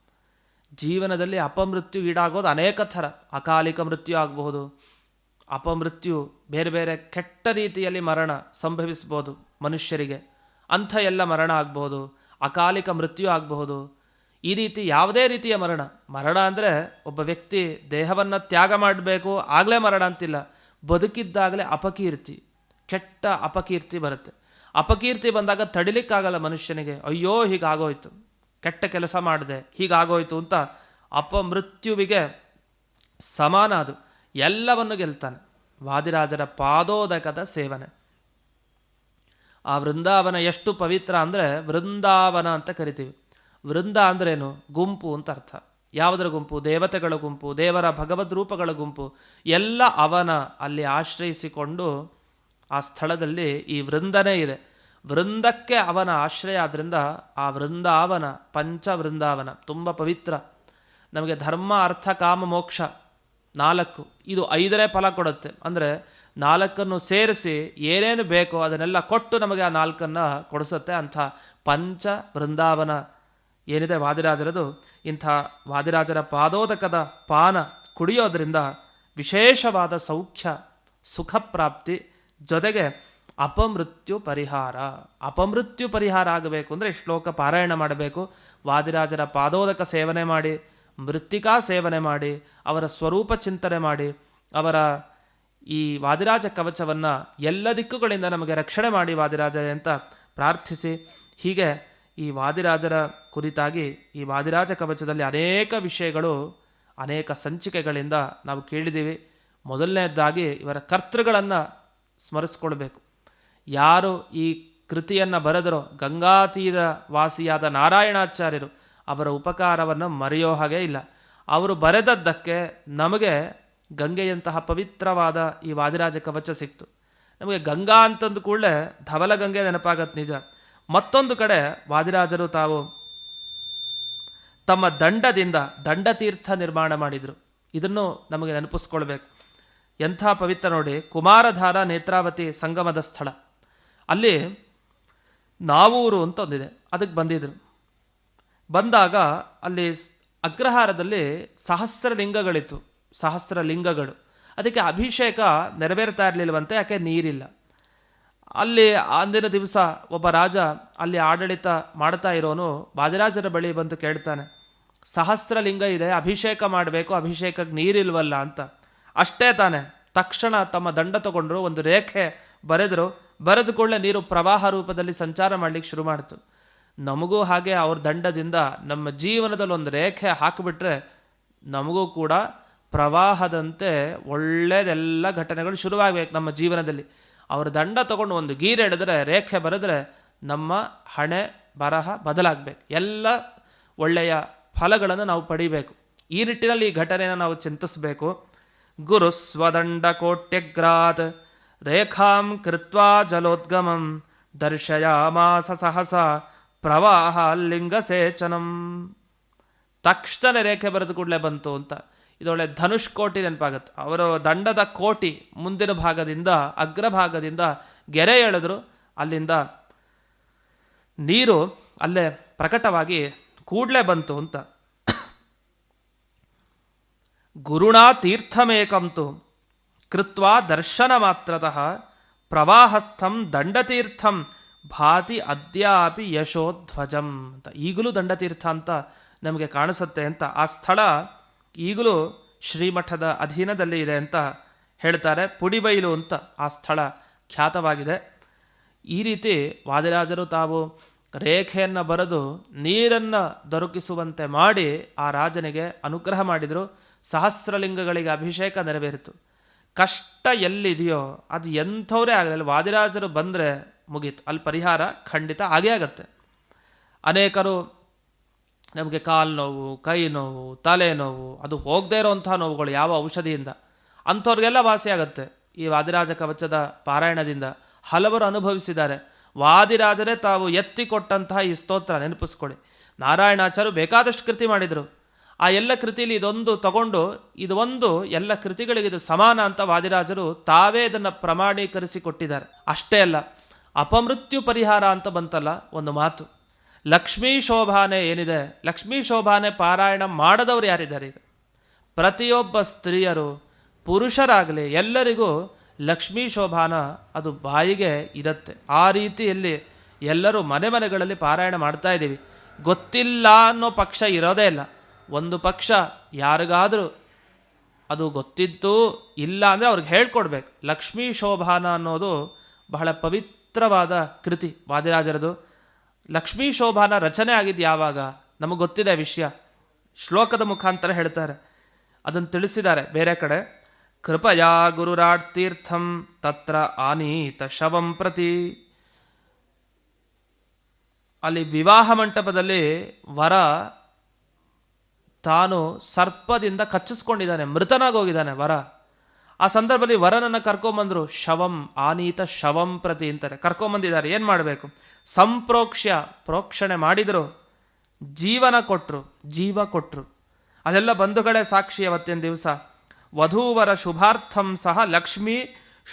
ಜೀವನದಲ್ಲಿ ಅಪಮೃತ್ಯು ಈಡಾಗೋದು ಅನೇಕ ಥರ. ಅಕಾಲಿಕ ಮೃತ್ಯು ಆಗಬಹುದು. ಅಪಮೃತ್ಯು ಬೇರೆ ಬೇರೆ ಕೆಟ್ಟ ರೀತಿಯಲ್ಲಿ ಮರಣ ಸಂಭವಿಸ್ಬೋದು ಮನುಷ್ಯರಿಗೆ. ಅಂಥ ಎಲ್ಲ ಮರಣ ಆಗ್ಬೋದು ಅಕಾಲಿಕ ಮೃತ್ಯು ಆಗಬಹುದು. ಈ ರೀತಿ ಯಾವುದೇ ರೀತಿಯ ಮರಣ. ಮರಣ ಅಂದರೆ ಒಬ್ಬ ವ್ಯಕ್ತಿ ದೇಹವನ್ನು ತ್ಯಾಗ ಮಾಡಬೇಕು, ಆಗಲೇ ಮರಣ ಅಂತಿಲ್ಲ. ಬದುಕಿದ್ದಾಗಲೇ ಅಪಕೀರ್ತಿ. ಕೆಟ್ಟ ಅಪಕೀರ್ತಿ ಬರುತ್ತೆ. ಅಪಕೀರ್ತಿ ಬಂದಾಗ ತಡಿಲಿಕ್ಕಾಗಲ್ಲ ಮನುಷ್ಯನಿಗೆ. ಅಯ್ಯೋ, ಹೀಗಾಗೋಯ್ತು. ಕೆಟ್ಟ ಕೆಲಸ ಮಾಡಿದೆ, ಹೀಗಾಗೋಯ್ತು ಅಂತ ಅಪಮೃತ್ಯುವಿಗೆ ಸಮಾನ ಅದು. ಎಲ್ಲವನ್ನು ಗೆಲ್ತಾನೆ. ವಾದಿರಾಜರ ಪಾದೋದಕದ ಸೇವನೆ. ಆ ವೃಂದಾವನ ಎಷ್ಟು ಪವಿತ್ರ ಅಂದರೆ ವೃಂದಾವನ ಅಂತ ಕರಿತೀವಿ. ವೃಂದ ಅಂದ್ರೇನು? ಗುಂಪು ಅಂತ ಅರ್ಥ. ಯಾವುದರ ಗುಂಪು? ದೇವತೆಗಳ ಗುಂಪು, ದೇವರ ಭಗವದ್ ರೂಪಗಳ ಗುಂಪು. ಎಲ್ಲ ಅವನ ಅಲ್ಲಿ ಆಶ್ರಯಿಸಿಕೊಂಡು ಆ ಸ್ಥಳದಲ್ಲಿ ಈ ವೃಂದನೇ ಇದೆ. ವೃಂದಕ್ಕೆ ಅವನ ಆಶ್ರಯ ಆದ್ದರಿಂದ ಆ ವೃಂದಾವನ ಪಂಚ ವೃಂದಾವನ ತುಂಬ ಪವಿತ್ರ. ನಮಗೆ ಧರ್ಮ, ಅರ್ಥ, ಕಾಮ, ಮೋಕ್ಷ ನಾಲ್ಕು. ಇದು ಐದನೇ ಫಲ ಕೊಡುತ್ತೆ. ಅಂದರೆ ನಾಲ್ಕನ್ನು ಸೇರಿಸಿ ಏನೇನು ಬೇಕೋ ಅದನ್ನೆಲ್ಲ ಕೊಟ್ಟು ನಮಗೆ ಆ ನಾಲ್ಕನ್ನು ಕೊಡಿಸುತ್ತೆ ಅಂಥ ಪಂಚ ವೃಂದಾವನ ಏನಿದೆ ವಾದಿರಾಜರದು? ಇಂಥ ವಾದಿರಾಜರ ಪಾದೋದಕದ ಪಾನ ಕುಡಿಯೋದರಿಂದ ವಿಶೇಷವಾದ ಸೌಖ್ಯ ಸುಖ ಪ್ರಾಪ್ತಿ ಜೊತೆಗೆ ಅಪಮೃತ್ಯು ಪರಿಹಾರ. ಅಪಮೃತ್ಯು ಪರಿಹಾರ ಆಗಬೇಕು ಅಂದರೆ ಶ್ಲೋಕ ಪಾರಾಯಣ ಮಾಡಬೇಕು. ವಾದಿರಾಜರ ಪಾದೋದಕ ಸೇವನೆ ಮಾಡಿ, ಮೃತ್ತಿಕಾ ಸೇವನೆ ಮಾಡಿ, ಅವರ ಸ್ವರೂಪ ಚಿಂತನೆ ಮಾಡಿ, ಅವರ ಈ ವಾದಿರಾಜ ಕವಚವನ್ನು ಎಲ್ಲ ದಿಕ್ಕುಗಳಿಂದ ನಮಗೆ ರಕ್ಷಣೆ ಮಾಡಿ ವಾದಿರಾಜ ಅಂತ ಪ್ರಾರ್ಥಿಸಿ. ಹೀಗೆ ಈ ವಾದಿರಾಜರ ಕುರಿತಾಗಿ ಈ ವಾದಿರಾಜ ಕವಚದಲ್ಲಿ ಅನೇಕ ವಿಷಯಗಳು, ಅನೇಕ ಸಂಚಿಕೆಗಳಿಂದ ನಾವು ಕೇಳಿದ್ದೀವಿ. ಮೊದಲನೇದಾಗಿ ಇವರ ಕರ್ತೃಗಳನ್ನು ಸ್ಮರಿಸ್ಕೊಳ್ಬೇಕು. ಯಾರು ಈ ಕೃತಿಯನ್ನು ಬರೆದರೋ ಗಂಗಾತೀರ ವಾಸಿಯಾದ ನಾರಾಯಣಾಚಾರ್ಯರು ಅವರ ಉಪಕಾರವನ್ನು ಮರೆಯೋ ಹಾಗೆ ಇಲ್ಲ. ಅವರು ಬರೆದದ್ದಕ್ಕೆ ನಮಗೆ ಗಂಗೆಯಂತಹ ಪವಿತ್ರವಾದ ಈ ವಾದಿರಾಜ ಕವಚ ಸಿಕ್ತು. ನಮಗೆ ಗಂಗಾ ಅಂತಂದು ಕೂಡಲೇ ಧವಲ ಗಂಗೆ ನೆನಪಾಗತ್ತೆ ನಿಜ. ಮತ್ತೊಂದು ಕಡೆ ವಾದಿರಾಜರು ತಾವು ತಮ್ಮ ದಂಡದಿಂದ ದಂಡತೀರ್ಥ ನಿರ್ಮಾಣ ಮಾಡಿದರು. ಇದನ್ನು ನಮಗೆ ನೆನಪಿಸ್ಕೊಳ್ಬೇಕು. ಎಂಥ ಪವಿತ್ರ ನೋಡಿ, ಕುಮಾರಧಾರ ನೇತ್ರಾವತಿ ಸಂಗಮದ ಸ್ಥಳ. ಅಲ್ಲಿ ನಾವೂರು ಅಂತ ಒಂದಿದೆ ಅದಕ್ಕೆ ಬಂದಿದ್ರು. ಬಂದಾಗ ಅಲ್ಲಿ ಅಗ್ರಹಾರದಲ್ಲಿ ಸಹಸ್ರ ಸಹಸ್ರಲಿಂಗಗಳು ಸಹಸ್ರ ಲಿಂಗಗಳು. ಅದಕ್ಕೆ ಅಭಿಷೇಕ ನೆರವೇರ್ತಾ ಇರಲಿಲ್ಲವಂತೆ ಯಾಕೆ ನೀರಿಲ್ಲ. ಅಲ್ಲಿ ಅಂದಿನ ದಿವಸ ಒಬ್ಬ ರಾಜ ಅಲ್ಲಿ ಆಡಳಿತ ಮಾಡ್ತಾ ಇರೋನು, ಬಾಜರಾಜರ ಬಳಿ ಬಂದು ಕೇಳ್ತಾನೆ ಸಹಸ್ರಲಿಂಗ ಇದೆ, ಅಭಿಷೇಕ ಮಾಡಬೇಕು, ಅಭಿಷೇಕಕ್ಕೆ ನೀರಿಲ್ವಲ್ಲ ಅಂತ. ಅಷ್ಟೇ ತಾನೆ. ತಕ್ಷಣ ತಮ್ಮ ದಂಡ ತಗೊಂಡ್ರು, ಒಂದು ರೇಖೆ ಬರೆದರು. ಬರೆದು ಕೂಡಲೇ ನೀರು ಪ್ರವಾಹ ರೂಪದಲ್ಲಿ ಸಂಚಾರ ಮಾಡ್ಲಿಕ್ಕೆ ಶುರು ಮಾಡಿತು. ನಮಗೂ ಹಾಗೆ ಅವ್ರ ದಂಡದಿಂದ ನಮ್ಮ ಜೀವನದಲ್ಲಿ ಒಂದು ರೇಖೆ ಹಾಕಿಬಿಟ್ರೆ ನಮಗೂ ಕೂಡ ಪ್ರವಾಹದಂತೆ ಒಳ್ಳೆಯದೆಲ್ಲ ಘಟನೆಗಳು ಶುರುವಾಗಬೇಕು ನಮ್ಮ ಜೀವನದಲ್ಲಿ. ಅವರ ದಂಡ ತಗೊಂಡು ಒಂದು ಗೀರೆ ಎಳೆದ್ರೆ ರೇಖೆ ಬರೆದ್ರೆ ನಮ್ಮ ಹಣೆ, ಬರಹ ಬದಲಾಗಬೇಕು. ಎಲ್ಲ ಒಳ್ಳೆಯ ಫಲಗಳನ್ನು ನಾವು ಪಡಿಬೇಕು. ಈ ನಿಟ್ಟಿನಲ್ಲಿ ಈ ಘಟನೆಯನ್ನು ನಾವು ಚಿಂತಿಸಬೇಕು. ಕೃತ್ವಾ ಜಲೋದ್ಗಮಂ ದರ್ಶಯಾಮಾಸ ಸಹಸ ಪ್ರವಾಹ ಲಿಂಗಸೇಚನಂ ತಕ್ಷಣ ರೇಖೆ ಬರೆದು ಕೂಡಲೇ ಬಂತು ಅಂತ. ಇದೊಳ್ಳೆ ಧನುಷ್ ಕೋಟಿ ನೆನಪಾಗತ್ತೆ. ಅವರು ದಂಡದ ಕೋಟಿ ಮುಂದಿನ ಭಾಗದಿಂದ, ಅಗ್ರಭಾಗದಿಂದ ಗೆರೆ ಎಳೆದ್ರು. ಅಲ್ಲಿಂದ ನೀರು ಅಲ್ಲೇ ಪ್ರಕಟವಾಗಿ ಕೂಡಲೇ ಬಂತು ಅಂತ. ಗುರುಣಾ ತೀರ್ಥಮೇಕಂತು ಕೃತ್ವ ದರ್ಶನ ಮಾತ್ರತಃ ಪ್ರವಾಹಸ್ಥಂ ದಂಡತೀರ್ಥಂ ಭಾತಿ ಅದ್ಯಾಪಿ ಯಶೋಧ್ವಜಂ ಅಂತ. ಈಗಲೂ ದಂಡತೀರ್ಥ ಅಂತ ನಮಗೆ ಕಾಣಿಸುತ್ತೆ ಅಂತ. ಆ ಸ್ಥಳ ಈಗಲೂ ಶ್ರೀಮಠದ ಅಧೀನದಲ್ಲಿ ಇದೆ ಅಂತ ಹೇಳ್ತಾರೆ. ಪುಡಿಬೈಲು ಅಂತ ಆ ಸ್ಥಳ ಖ್ಯಾತವಾಗಿದೆ. ಈ ರೀತಿ ವಾದಿರಾಜರು ತಾವು ರೇಖೆಯನ್ನು ಬರೆದು ನೀರನ್ನು ದೊರಕಿಸುವಂತೆ ಮಾಡಿ ಆ ರಾಜನಿಗೆ ಅನುಗ್ರಹ ಮಾಡಿದರು. ಸಹಸ್ರಲಿಂಗಗಳಿಗೆ ಅಭಿಷೇಕ ನೆರವೇರಿತು. ಕಷ್ಟ ಎಲ್ಲಿದೆಯೋ ಅದು ಎಂಥವರೇ ಆಗಲಿಲ್ಲ ವಾದಿರಾಜರು ಬಂದರೆ ಮುಗೀತು. ಅಲ್ಲಿ ಪರಿಹಾರ ಖಂಡಿತ ಆಗೇ ಆಗತ್ತೆ. ಅನೇಕರು ನಮಗೆ ಕಾಲು ನೋವು, ಕೈ ನೋವು ತಲೆನೋವು ಅದು ಹೋಗದೇ ಇರೋವಂಥ ನೋವುಗಳು ಯಾವ ಔಷಧಿಯಿಂದ. ಅಂಥವ್ರಿಗೆಲ್ಲ ವಾಸಿಯಾಗತ್ತೆ ಈ ವಾದಿರಾಜ ಕವಚದ ಪಾರಾಯಣದಿಂದ ಹಲವರು ಅನುಭವಿಸಿದ್ದಾರೆ. ವಾದಿರಾಜರೇ ತಾವು ಎತ್ತಿ ಕೊಟ್ಟಂತಹ ಈ ಸ್ತೋತ್ರ ನೆನಪಿಸ್ಕೊಳ್ಳಿ. ನಾರಾಯಣಾಚಾರ್ಯರು ಬೇಕಾದಷ್ಟು ಕೃತಿ ಮಾಡಿದರು. ಆ ಎಲ್ಲ ಕೃತಿಯಲ್ಲಿ ಇದೊಂದು ತಗೊಂಡು, ಇದು ಒಂದು, ಎಲ್ಲ ಕೃತಿಗಳಿಗೆ ಇದು ಸಮಾನ ಅಂತ ವಾದಿರಾಜರು ತಾವೇ ಇದನ್ನು ಪ್ರಮಾಣೀಕರಿಸಿ ಕೊಟ್ಟಿದ್ದಾರೆ ಅಷ್ಟೇ ಅಲ್ಲ, ಅಪಮೃತ್ಯು ಪರಿಹಾರ ಅಂತ ಬಂತಲ್ಲ, ಒಂದು ಮಾತು. ಲಕ್ಷ್ಮೀ ಶೋಭಾನೆ ಏನಿದೆ? ಲಕ್ಷ್ಮೀ ಶೋಭಾನೆ ಪಾರಾಯಣ ಮಾಡದವ್ರು ಯಾರಿದ್ದಾರೆ ಈಗ? ಪ್ರತಿಯೊಬ್ಬ ಸ್ತ್ರೀಯರು ಪುರುಷರಾಗಲಿ ಎಲ್ಲರಿಗೂ ಲಕ್ಷ್ಮೀ ಶೋಭಾನ ಅದು ಬಾಯಿಗೆ ಇರುತ್ತೆ. ಆ ರೀತಿಯಲ್ಲಿ ಎಲ್ಲರೂ ಮನೆ ಮನೆಗಳಲ್ಲಿ ಪಾರಾಯಣ ಮಾಡ್ತಾ ಇದ್ದೀವಿ. ಗೊತ್ತಿಲ್ಲ ಅನ್ನೋ ಪಕ್ಷ ಇರೋದೇ ಇಲ್ಲ. ಒಂದು ಪಕ್ಷ ಯಾರಿಗಾದರೂ ಅದು ಗೊತ್ತಿತ್ತು ಇಲ್ಲ ಅಂದರೆ ಅವ್ರಿಗೆ ಹೇಳ್ಕೊಡ್ಬೇಕು. ಲಕ್ಷ್ಮೀ ಶೋಭಾನ ಅನ್ನೋದು ಬಹಳ ಪವಿತ್ರವಾದ ಕೃತಿ ವಾದಿರಾಜರದು. ಲಕ್ಷ್ಮೀ ಶೋಭಾನ ರಚನೆ ಆಗಿದ್ದು ಯಾವಾಗ? ನಮಗೆ ಗೊತ್ತಿದೆ ವಿಷಯ. ಶ್ಲೋಕದ ಮುಖಾಂತರ ಹೇಳ್ತಾರೆ. ಅದನ್ನು ತಿಳಿಸಿದ್ದಾರೆ ಬೇರೆ ಕಡೆ. ಕೃಪಯಾ ಗುರುರಾಟ್ ತೀರ್ಥಂ ತತ್ರ ಆನೀತ ಶವಂ ಪ್ರತಿ. ಅಲ್ಲಿ ವಿವಾಹ ಮಂಟಪದಲ್ಲಿ ವರ ತಾನು ಸರ್ಪದಿಂದ ಕಚ್ಚಿಸ್ಕೊಂಡಿದ್ದಾನೆ ಮೃತನಾಗಿ ಹೋಗಿದ್ದಾನೆ ವರ. ಆ ಸಂದರ್ಭದಲ್ಲಿ ವರನನ್ನು ಕರ್ಕೊಂಬಂದರು, ಶವಂ ಆನೀತ ಶವಂ ಪ್ರತಿ ಅಂತಾರೆ. ಕರ್ಕೊಂಬಂದಿದ್ದಾರೆ, ಏನು ಮಾಡಬೇಕು? ಸಂಪ್ರೋಕ್ಷ್ಯ, ಪ್ರೋಕ್ಷಣೆ ಮಾಡಿದರು, ಜೀವನ ಕೊಟ್ಟರು ಜೀವ ಕೊಟ್ಟರು ಅದೆಲ್ಲ ಬಂಧುಗಳೇ ಸಾಕ್ಷಿ ಅವತ್ತಿನ ದಿವಸ. ವಧೂವರ ಶುಭಾರ್ಥಂ ಸಹ ಲಕ್ಷ್ಮೀ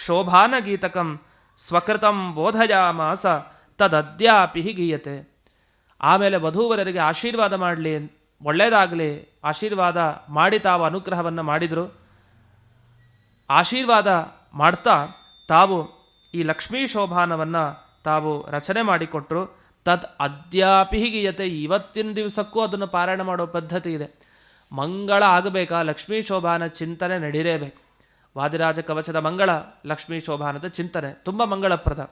ಶೋಭಾನ ಗೀತಕಂ ಸ್ವಕೃತಂ ಬೋಧಯಾಮಾಸ ತದದ್ಯಾಪಿ ಗೀಯತೆ. ಆಮೇಲೆ ವಧೂವರರಿಗೆ ಆಶೀರ್ವಾದ ಮಾಡಲಿ ಒಳ್ಳೆಯದಾಗಲಿ ಆಶೀರ್ವಾದ ಮಾಡಿ ತಾವು ಅನುಗ್ರಹವನ್ನು ಮಾಡಿದರು. ಆಶೀರ್ವಾದ ಮಾಡ್ತಾ ತಾವು ಈ ಲಕ್ಷ್ಮೀ ಶೋಭಾನವನ್ನು ತಾವು ರಚನೆ ಮಾಡಿಕೊಟ್ಟರು ತದ್ ಅದ್ಯಾಪಿ ಗೀಯತೆ, ಇವತ್ತಿನ ದಿವಸಕ್ಕೂ ಅದನ್ನು ಪಾರಾಯಣ ಮಾಡೋ ಪದ್ಧತಿ ಇದೆ. ಮಂಗಳ ಆಗಬೇಕಾ ಲಕ್ಷ್ಮೀ ಶೋಭಾನ ಚಿಂತನೆ ನಡೀಲೇಬೇಕು. ವಾದಿರಾಜ ಕವಚದ ಮಂಗಳ, ಲಕ್ಷ್ಮೀ ಶೋಭಾನದ ಚಿಂತನೆ ತುಂಬ ಮಂಗಳಪ್ರದ.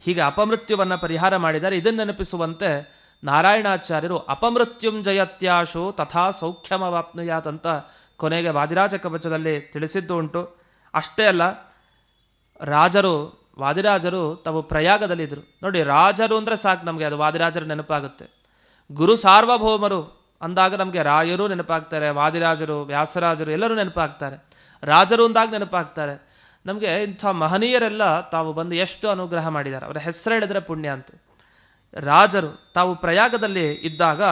ಹೀಗೆ ಅಪಮೃತ್ಯುವನ್ನು ಪರಿಹಾರ ಮಾಡಿದರೆ ಇದನ್ನು ನೆನಪಿಸುವಂತೆ ನಾರಾಯಣಾಚಾರ್ಯರು ಅಪಮೃತ್ಯುಂಜಯತ್ಯಾಶು ತಥಾ ಸೌಖ್ಯಮವಾಪ್ನುಯಾತ್ ಅಂತ ಕೊನೆಗೆ ವಾದಿರಾಜ ಕವಚದಲ್ಲಿ ತಿಳಿಸಿದ್ದು ಉಂಟು. ಅಷ್ಟೇ ಅಲ್ಲ, ರಾಜರು, ವಾದಿರಾಜರು ತಾವು ಪ್ರಯಾಗದಲ್ಲಿದ್ದರು ನೋಡಿ, ರಾಜರು ಅಂದರೆ ಸಾಕು ನಮಗೆ, ಅದು ವಾದಿರಾಜರು ನೆನಪಾಗುತ್ತೆ. ಗುರು ಸಾರ್ವಭೌಮರು ಅಂದಾಗ ನಮಗೆ ರಾಯರು ನೆನಪಾಗ್ತಾರೆ, ವಾದಿರಾಜರು, ವ್ಯಾಸರಾಜರು ಎಲ್ಲರೂ ನೆನಪಾಗ್ತಾರೆ. ರಾಜರು ಅಂದಾಗ ನೆನಪಾಗ್ತಾರೆ. ನಮಗೆ ಇಂಥ ಮಹನೀಯರೆಲ್ಲ ತಾವು ಬಂದು ಎಷ್ಟು ಅನುಗ್ರಹ ಮಾಡಿದ್ದಾರೆ ಅವರ ಹೆಸರು ಹೇಳಿದರೆ ಪುಣ್ಯ ಅಂತ. ರಾಜರು ತಾವು ಪ್ರಯಾಗದಲ್ಲಿ ಇದ್ದಾಗ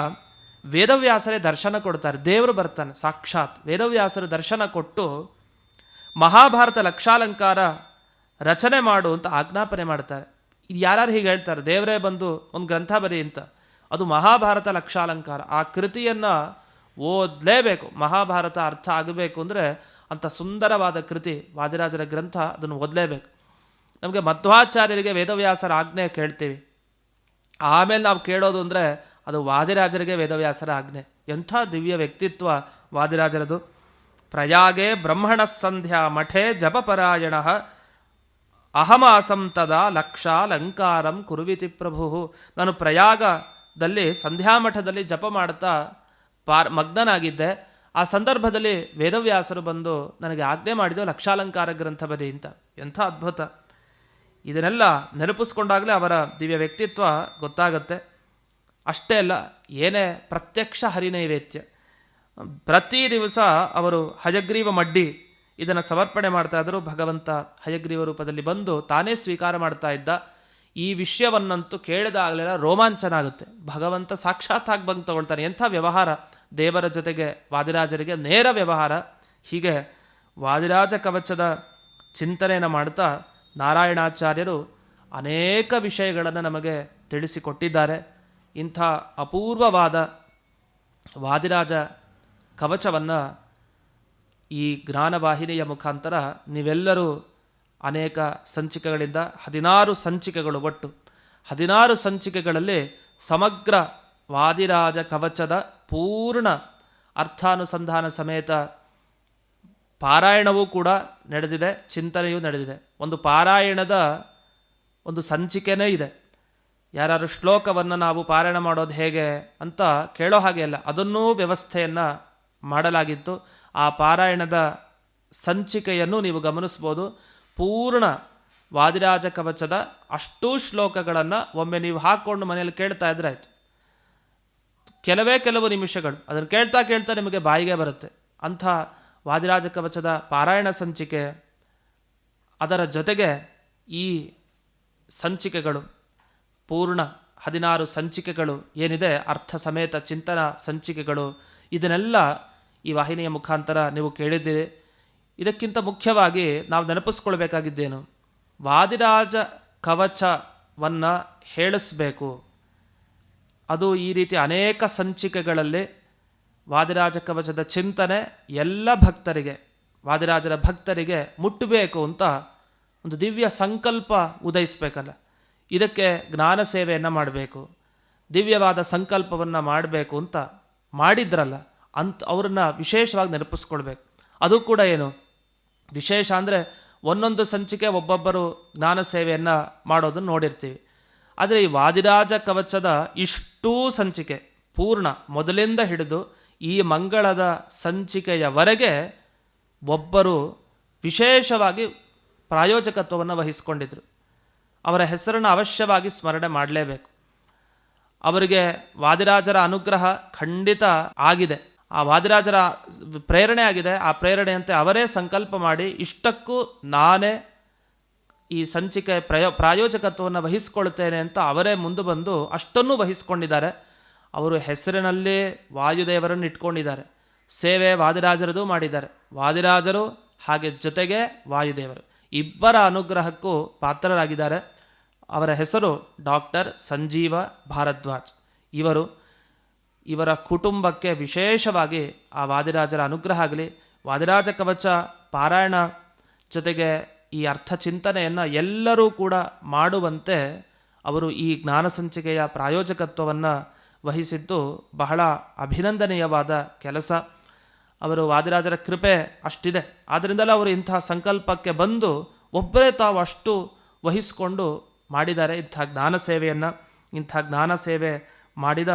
ವೇದವ್ಯಾಸರೇ ದರ್ಶನ ಕೊಡ್ತಾರೆ. ದೇವರು ಬರ್ತಾನೆ, ಸಾಕ್ಷಾತ್. ವೇದವ್ಯಾಸರು ದರ್ಶನ ಕೊಟ್ಟು ಮಹಾಭಾರತ ಲಕ್ಷಾಲಂಕಾರ ರಚನೆ ಮಾಡು ಅಂತ ಆಜ್ಞಾಪನೆ ಮಾಡ್ತಾರೆ. ಇದು ಯಾರ್ಯಾರು ಹೀಗೆ ಹೇಳ್ತಾರೆ? ದೇವರೇ ಬಂದು ಒಂದು ಗ್ರಂಥ ಬರಿ ಅಂತ. ಅದು ಮಹಾಭಾರತ ಲಕ್ಷಾಲಂಕಾರ. ಆ ಕೃತಿಯನ್ನು ಓದಲೇಬೇಕು. ಮಹಾಭಾರತ ಅರ್ಥ ಆಗಬೇಕು ಅಂದರೆ ಅಂಥ ಸುಂದರವಾದ ಕೃತಿ, ವಾದಿರಾಜರ ಗ್ರಂಥ ಅದನ್ನು ಓದಲೇಬೇಕು. ನಮಗೆ ಮಧ್ವಾಚಾರ್ಯರಿಗೆ ವೇದವ್ಯಾಸರ ಆಜ್ಞೆ ಕೇಳ್ತೀವಿ. ಆಮೇಲೆ ನಾವು ಕೇಳೋದು ಅಂದರೆ ಅದು ವಾದಿರಾಜರಿಗೆ ವೇದವ್ಯಾಸರ ಆಜ್ಞೆ. ಎಂಥ ದಿವ್ಯ ವ್ಯಕ್ತಿತ್ವ ವಾದಿರಾಜರದು. ಪ್ರಯಾಗೆ ಬ್ರಹ್ಮಣ ಸಂಧ್ಯಾ ಮಠೆ ಜಪಪರಾಯಣ. ಅಹಮಾಸಂ ತದಾ ಲಕ್ಷಾಲಂಕಾರಂ ಕುರುವಿತಿ ಪ್ರಭು. ನಾನು ಪ್ರಯಾಗದಲ್ಲಿ ಸಂಧ್ಯಾಮಠದಲ್ಲಿ ಜಪ ಮಾಡ್ತಾ ಪಾರ್ ಮಗ್ನನಾಗಿದ್ದೆ. ಆ ಸಂದರ್ಭದಲ್ಲಿ ವೇದವ್ಯಾಸರು ಬಂದು ನನಗೆ ಆಜ್ಞೆ ಮಾಡಿದ್ದು ಲಕ್ಷಾಲಂಕಾರ ಗ್ರಂಥ ಬದಿ ಅಂತ. ಎಂಥ ಅದ್ಭುತ. ಇದನ್ನೆಲ್ಲ ನೆನಪಿಸ್ಕೊಂಡಾಗಲೇ ಅವರ ದಿವ್ಯ ವ್ಯಕ್ತಿತ್ವ ಗೊತ್ತಾಗತ್ತೆ. ಅಷ್ಟೇ ಅಲ್ಲ, ಏನೇ ಪ್ರತ್ಯಕ್ಷ ಹರಿನೈವೇದ್ಯ. ಪ್ರತಿ ದಿವಸ ಅವರು ಹಯಗ್ರೀವ ಮಡ್ಡಿ ಇದನ್ನು ಸಮರ್ಪಣೆ ಮಾಡ್ತಾ ಇದ್ದರು ಭಗವಂತ ಹಯಗ್ರೀವ ರೂಪದಲ್ಲಿ ಬಂದು ತಾನೇ ಸ್ವೀಕಾರ ಮಾಡ್ತಾ ಇದ್ದ. ಈ ವಿಷಯವನ್ನಂತೂ ಕೇಳಿದಾಗಲೆಲ್ಲ ರೋಮಾಂಚನ ಆಗುತ್ತೆ ಭಗವಂತ ಸಾಕ್ಷಾತ್ತಾಗಿ ಬಂದು ತಗೊಳ್ತಾನೆ. ಎಂಥ ವ್ಯವಹಾರ? ದೇವರ ಜೊತೆಗೆ ವಾದಿರಾಜರಿಗೆ ನೇರ ವ್ಯವಹಾರ. ಹೀಗೆ ವಾದಿರಾಜ ಕವಚದ ಚಿಂತನೆಯನ್ನು ಮಾಡ್ತಾ ನಾರಾಯಣಾಚಾರ್ಯರು ಅನೇಕ ವಿಷಯಗಳನ್ನು ನಮಗೆ ತಿಳಿಸಿಕೊಟ್ಟಿದ್ದಾರೆ. ಇಂಥ ಅಪೂರ್ವವಾದ ವಾದಿರಾಜ ಕವಚವನ್ನು ಈ ಜ್ಞಾನವಾಹಿನಿಯ ಮುಖಾಂತರ ನೀವೆಲ್ಲರೂ ಅನೇಕ ಸಂಚಿಕೆಗಳಿಂದ ಹದಿನಾರು ಸಂಚಿಕೆಗಳು ಒಟ್ಟು. ಹದಿನಾರು ಸಂಚಿಕೆಗಳಲ್ಲಿ ಸಮಗ್ರ ವಾದಿರಾಜ ಕವಚದ ಪೂರ್ಣ ಅರ್ಥಾನುಸಂಧಾನ ಸಮೇತ ಪಾರಾಯಣವೂ ಕೂಡ ನಡೆದಿದೆ, ಚಿಂತನೆಯೂ ನಡೆದಿದೆ. ಒಂದು ಪಾರಾಯಣದ ಒಂದು ಸಂಚಿಕೆನೇ ಇದೆ. ಯಾರು ಶ್ಲೋಕವನ್ನು ನಾವು ಪಾರಾಯಣ ಮಾಡೋದು ಹೇಗೆ ಅಂತ ಕೇಳೋ ಹಾಗೆ ಅಲ್ಲ, ಅದನ್ನೂ ವ್ಯವಸ್ಥೆಯನ್ನು ಮಾಡಲಾಗಿತ್ತು. ಆ ಪಾರಾಯಣದ ಸಂಚಿಕೆಯನ್ನು ನೀವು ಗಮನಿಸ್ಬೋದು. ಪೂರ್ಣ ವಾದಿರಾಜ ಕವಚದ ಅಷ್ಟೂ ಶ್ಲೋಕಗಳನ್ನು ಒಮ್ಮೆ ನೀವು ಹಾಕ್ಕೊಂಡು ಮನೆಯಲ್ಲಿ ಕೇಳ್ತಾ ಇದ್ರೆ ಆಯಿತು. ಕೆಲವೇ ಕೆಲವು ನಿಮಿಷಗಳು, ಅದನ್ನು ಕೇಳ್ತಾ ಕೇಳ್ತಾ ನಿಮಗೆ ಬಾಯಿಗೆ ಬರುತ್ತೆ. ಅಂಥ ವಾದಿರಾಜ ಕವಚದ ಪಾರಾಯಣ ಸಂಚಿಕೆ, ಅದರ ಜೊತೆಗೆ ಈ ಸಂಚಿಕೆಗಳು, ಪೂರ್ಣ ಹದಿನಾರು ಸಂಚಿಕೆಗಳು ಏನಿದೆ, ಅರ್ಥ ಸಮೇತ ಚಿಂತನ ಸಂಚಿಕೆಗಳು, ಇದನ್ನೆಲ್ಲ ಈ ವಾಹಿನಿಯ ಮುಖಾಂತರ ನೀವು ಕೇಳಿದ್ದೀರಿ. ಇದಕ್ಕಿಂತ ಮುಖ್ಯವಾಗಿ ನಾವು ನೆನಪಿಸ್ಕೊಳ್ಬೇಕಾಗಿದ್ದೇನು, ವಾದಿರಾಜ ಕವಚವನ್ನು ಹೇಳಿಸ್ಬೇಕು. ಅದು ಈ ರೀತಿ ಅನೇಕ ಸಂಚಿಕೆಗಳಲ್ಲಿ ವಾದಿರಾಜ ಕವಚದ ಚಿಂತನೆ ಎಲ್ಲ ಭಕ್ತರಿಗೆ, ವಾದಿರಾಜರ ಭಕ್ತರಿಗೆ ಮುಟ್ಟಬೇಕು ಅಂತ ಒಂದು ದಿವ್ಯ ಸಂಕಲ್ಪ ಉದಯಿಸಬೇಕಲ್ಲ. ಇದಕ್ಕೆ ಜ್ಞಾನ ಸೇವೆಯನ್ನು ಮಾಡಬೇಕು, ದಿವ್ಯವಾದ ಸಂಕಲ್ಪವನ್ನು ಮಾಡಬೇಕು ಅಂತ ಮಾಡಿದ್ರಲ್ಲ, ಅಂತ ಅವ್ರನ್ನ ವಿಶೇಷವಾಗಿ ನೆನಪಿಸ್ಕೊಳ್ಬೇಕು. ಅದು ಕೂಡ ಏನು? ವಿಶೇಷ ಅಂದರೆ ಒಂದೊಂದು ಸಂಚಿಕೆ ಒಬ್ಬೊಬ್ಬರು ಜ್ಞಾನ ಸೇವೆಯನ್ನು ಮಾಡೋದನ್ನು ನೋಡಿರ್ತೀವಿ. ಆದರೆ ಈ ವಾದಿರಾಜ ಕವಚದ ಇಷ್ಟೂ ಸಂಚಿಕೆ ಪೂರ್ಣ, ಮೊದಲಿಂದ ಹಿಡಿದು ಈ ಮಂಗಳದ ಸಂಚಿಕೆಯವರೆಗೆ ಒಬ್ಬರು ವಿಶೇಷವಾಗಿ ಪ್ರಾಯೋಜಕತ್ವವನ್ನು ವಹಿಸಿಕೊಂಡಿದ್ದರು ಅವರ ಹೆಸರನ್ನು ಅವಶ್ಯವಾಗಿ ಸ್ಮರಣೆ ಮಾಡಲೇಬೇಕು. ಅವರಿಗೆ ವಾದಿರಾಜರ ಅನುಗ್ರಹ ಖಂಡಿತ ಆಗಿದೆ. ಆ ವಾದಿರಾಜರ ಪ್ರೇರಣೆ ಆಗಿದೆ. ಆ ಪ್ರೇರಣೆಯಂತೆ ಅವರೇ ಸಂಕಲ್ಪ ಮಾಡಿ ಇಷ್ಟಕ್ಕೂ ನಾನೇ ಈ ಸಂಚಿಕೆ ಪ್ರಯೋ, ಪ್ರಾಯೋಜಕತ್ವವನ್ನು ವಹಿಸ್ಕೊಳ್ತೇನೆ ಅಂತ ಅವರೇ ಮುಂದೆ ಬಂದು ಅಷ್ಟನ್ನೂ ವಹಿಸ್ಕೊಂಡಿದ್ದಾರೆ. ಅವರು ಹೆಸರಿನಲ್ಲಿ ವಾಯುದೇವರನ್ನು ಇಟ್ಕೊಂಡಿದ್ದಾರೆ. ಸೇವೆ ವಾದಿರಾಜರದು ಮಾಡಿದ್ದಾರೆ. ವಾದಿರಾಜರು ಹಾಗೆ ಜೊತೆಗೆ ವಾಯುದೇವರು. ಇಬ್ಬರ ಅನುಗ್ರಹಕ್ಕೂ ಪಾತ್ರರಾಗಿದ್ದಾರೆ. ಅವರ ಹೆಸರು ಡಾಕ್ಟರ್ ಸಂಜೀವ ಭಾರದ್ವಾಜ್. ಇವರು, ಇವರ ಕುಟುಂಬಕ್ಕೆ ವಿಶೇಷವಾಗಿ ಆ ವಾದಿರಾಜರ ಅನುಗ್ರಹ ಆಗಲಿ. ವಾದಿರಾಜ ಕವಚ ಪಾರಾಯಣ ಜೊತೆಗೆ ಈ ಅರ್ಥ ಚಿಂತನೆಯನ್ನು ಎಲ್ಲರೂ ಕೂಡ ಮಾಡುವಂತೆ ಅವರು ಈ ಜ್ಞಾನ ಸಂಚಿಕೆಯ ಪ್ರಾಯೋಜಕತ್ವವನ್ನು ವಹಿಸಿದ್ದು ಬಹಳ ಅಭಿನಂದನೀಯವಾದ ಕೆಲಸ. ಅವರು ವಾದಿರಾಜರ ಕೃಪೆ ಅಷ್ಟಿದೆ. ಆದ್ದರಿಂದಲೇ ಅವರು ಇಂಥ ಸಂಕಲ್ಪಕ್ಕೆ ಬಂದು ಒಬ್ಬರೇ ತಾವು ಅಷ್ಟು ವಹಿಸಿಕೊಂಡು ಮಾಡಿದ್ದಾರೆ ಇಂಥ ಜ್ಞಾನ ಸೇವೆಯನ್ನು. ಇಂಥ ಜ್ಞಾನ ಸೇವೆ ಮಾಡಿದ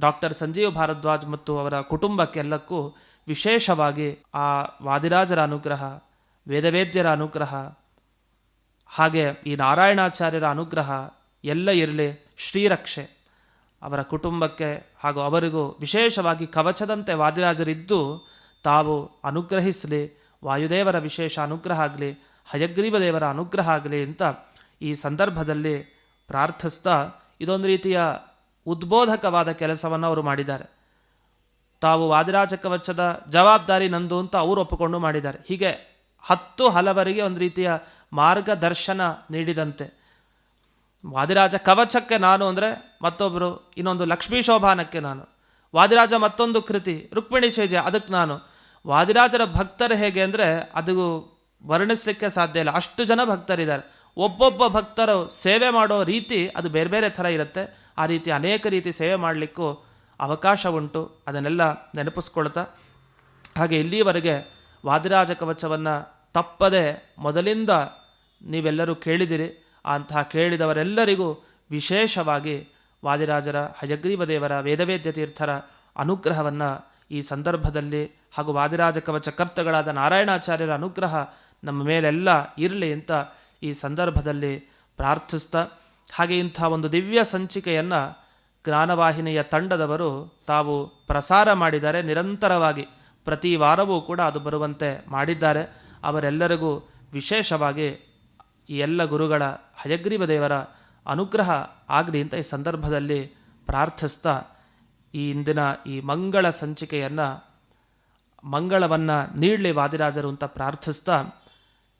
ಡಾಕ್ಟರ್ ಸಂಜೀವ್ ಭಾರದ್ವಾಜ್ ಮತ್ತು ಅವರ ಕುಟುಂಬಕ್ಕೆಲ್ಲಕ್ಕೂ ವಿಶೇಷವಾಗಿ ಆ ವಾದಿರಾಜರ ಅನುಗ್ರಹ, ವೇದವೇದ್ಯರ ಅನುಗ್ರಹ, ಹಾಗೆ ಈ ನಾರಾಯಣಾಚಾರ್ಯರ ಅನುಗ್ರಹ ಎಲ್ಲ ಇರಲಿ. ಶ್ರೀರಕ್ಷೆ. ಅವರ ಕುಟುಂಬಕ್ಕೆ ಹಾಗೂ ಅವರಿಗೂ ವಿಶೇಷವಾಗಿ ಕವಚದಂತೆ ವಾದಿರಾಜರಿದ್ದು, ತಾವು ಅನುಗ್ರಹಿಸಲಿ, ವಾಯುದೇವರ ವಿಶೇಷ ಅನುಗ್ರಹ ಆಗಲಿ, ಹಯಗ್ರೀವ ದೇವರ ಅನುಗ್ರಹ ಆಗಲಿ ಅಂತ ಈ ಸಂದರ್ಭದಲ್ಲಿ ಪ್ರಾರ್ಥಿಸ್ತಾ ಇದೊಂದು ರೀತಿಯ ಉದ್ಬೋಧಕವಾದ ಕೆಲಸವನ್ನು ಅವರು ಮಾಡಿದ್ದಾರೆ. ತಾವು ವಾದಿರಾಜ ಕವಚದ ಜವಾಬ್ದಾರಿ ನಂದು ಅಂತ ಅವರು ಒಪ್ಪಿಕೊಂಡು ಮಾಡಿದ್ದಾರೆ. ಹೀಗೆ ಹತ್ತು ಹಲವರಿಗೆ ಒಂದು ರೀತಿಯ ಮಾರ್ಗದರ್ಶನ ನೀಡಿದಂತೆ. ವಾದಿರಾಜ ಕವಚಕ್ಕೆ ನಾನು ಅಂದರೆ ಮತ್ತೊಬ್ಬರು ಇನ್ನೊಂದು ಲಕ್ಷ್ಮೀ ಶೋಭಾನಕ್ಕೆ ನಾನು. ವಾದಿರಾಜ ಮತ್ತೊಂದು ಕೃತಿ, ರುಕ್ಮಿಣಿ ಶೇಜೆ ಅದಕ್ಕೆ ನಾನು. ವಾದಿರಾಜರ ಭಕ್ತರು ಹೇಗೆ ಅಂದರೆ, ಅದು ವರ್ಣಿಸಲಿಕ್ಕೆ ಸಾಧ್ಯ ಇಲ್ಲ. ಅಷ್ಟು ಜನ ಭಕ್ತರಿದ್ದಾರೆ. ಒಬ್ಬೊಬ್ಬ ಭಕ್ತರು ಸೇವೆ ಮಾಡೋ ರೀತಿ ಅದು ಬೇರೆ ಬೇರೆ ಥರ ಇರುತ್ತೆ. ಆ ರೀತಿ ಅನೇಕ ರೀತಿ ಸೇವೆ ಮಾಡಲಿಕ್ಕೂ ಅವಕಾಶ ಉಂಟು. ಅದನ್ನೆಲ್ಲ ನೆನಪಿಸ್ಕೊಳ್ತಾ. ಹಾಗೆ ಇಲ್ಲಿಯವರೆಗೆ ವಾದಿರಾಜ ಕವಚವನ್ನು ತಪ್ಪದೆ ಮೊದಲಿಂದ ನೀವೆಲ್ಲರೂ ಕೇಳಿದಿರಿ. ಅಂತಹ ಕೇಳಿದವರೆಲ್ಲರಿಗೂ ವಿಶೇಷವಾಗಿ ವಾದಿರಾಜರ ಹಯಗ್ರೀವ ದೇವರ ವೇದವೇದ್ಯ ತೀರ್ಥರ ಅನುಗ್ರಹವನ್ನು ಈ ಸಂದರ್ಭದಲ್ಲಿ ಹಾಗೂ ವಾದಿರಾಜ ಕವಚ ಕರ್ತಗಳಾದ ನಾರಾಯಣಾಚಾರ್ಯರ ಅನುಗ್ರಹ ನಮ್ಮ ಮೇಲೆಲ್ಲ ಇರಲಿ ಅಂತ ಈ ಸಂದರ್ಭದಲ್ಲಿ ಪ್ರಾರ್ಥಿಸ್ತಾ, ಹಾಗೆ ಇಂಥ ಒಂದು ದಿವ್ಯ ಸಂಚಿಕೆಯನ್ನು ಜ್ಞಾನವಾಹಿನಿಯ ತಂಡದವರು ತಾವು ಪ್ರಸಾರ ಮಾಡಿದ್ದಾರೆ ನಿರಂತರವಾಗಿ ಪ್ರತಿ ವಾರವೂ ಕೂಡ ಅದು ಬರುವಂತೆ ಮಾಡಿದ್ದಾರೆ. ಅವರೆಲ್ಲರಿಗೂ ವಿಶೇಷವಾಗಿ ಈ ಎಲ್ಲ ಗುರುಗಳ ಹಯಗ್ರೀವ ದೇವರ ಅನುಗ್ರಹ ಆಗಲಿ ಅಂತ ಈ ಸಂದರ್ಭದಲ್ಲಿ ಪ್ರಾರ್ಥಿಸ್ತಾ ಈ ಇಂದಿನ ಈ ಮಂಗಳ ಸಂಚಿಕೆಯನ್ನು, ಮಂಗಳವನ್ನು ನೀಡಲಿ ವಾದಿರಾಜರು ಅಂತ ಪ್ರಾರ್ಥಿಸ್ತಾ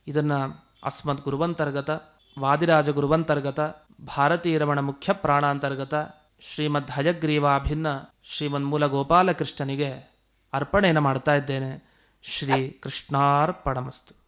ಇದನ್ನು ಅಸ್ಮದ್ ಗುರುವಂತರ್ಗತ, ವಾದಿರಾಜ ಗುರುವಂತರ್ಗತ, ಭಾರತೀಯ ರಮಣ ಮುಖ್ಯ ಪ್ರಾಣಾಂತರ್ಗತ, ಶ್ರೀಮದ್ ಹಯಗ್ರೀವಾಭಿನ್ನ ಶ್ರೀಮನ್ ಮೂಲ ಗೋಪಾಲಕೃಷ್ಣನಿಗೆ ಅರ್ಪಣೆಯನ್ನು ಮಾಡ್ತಾ ಇದ್ದೇನೆ. ಶ್ರೀ ಕೃಷ್ಣಾರ್ಪಣಮಸ್ತು.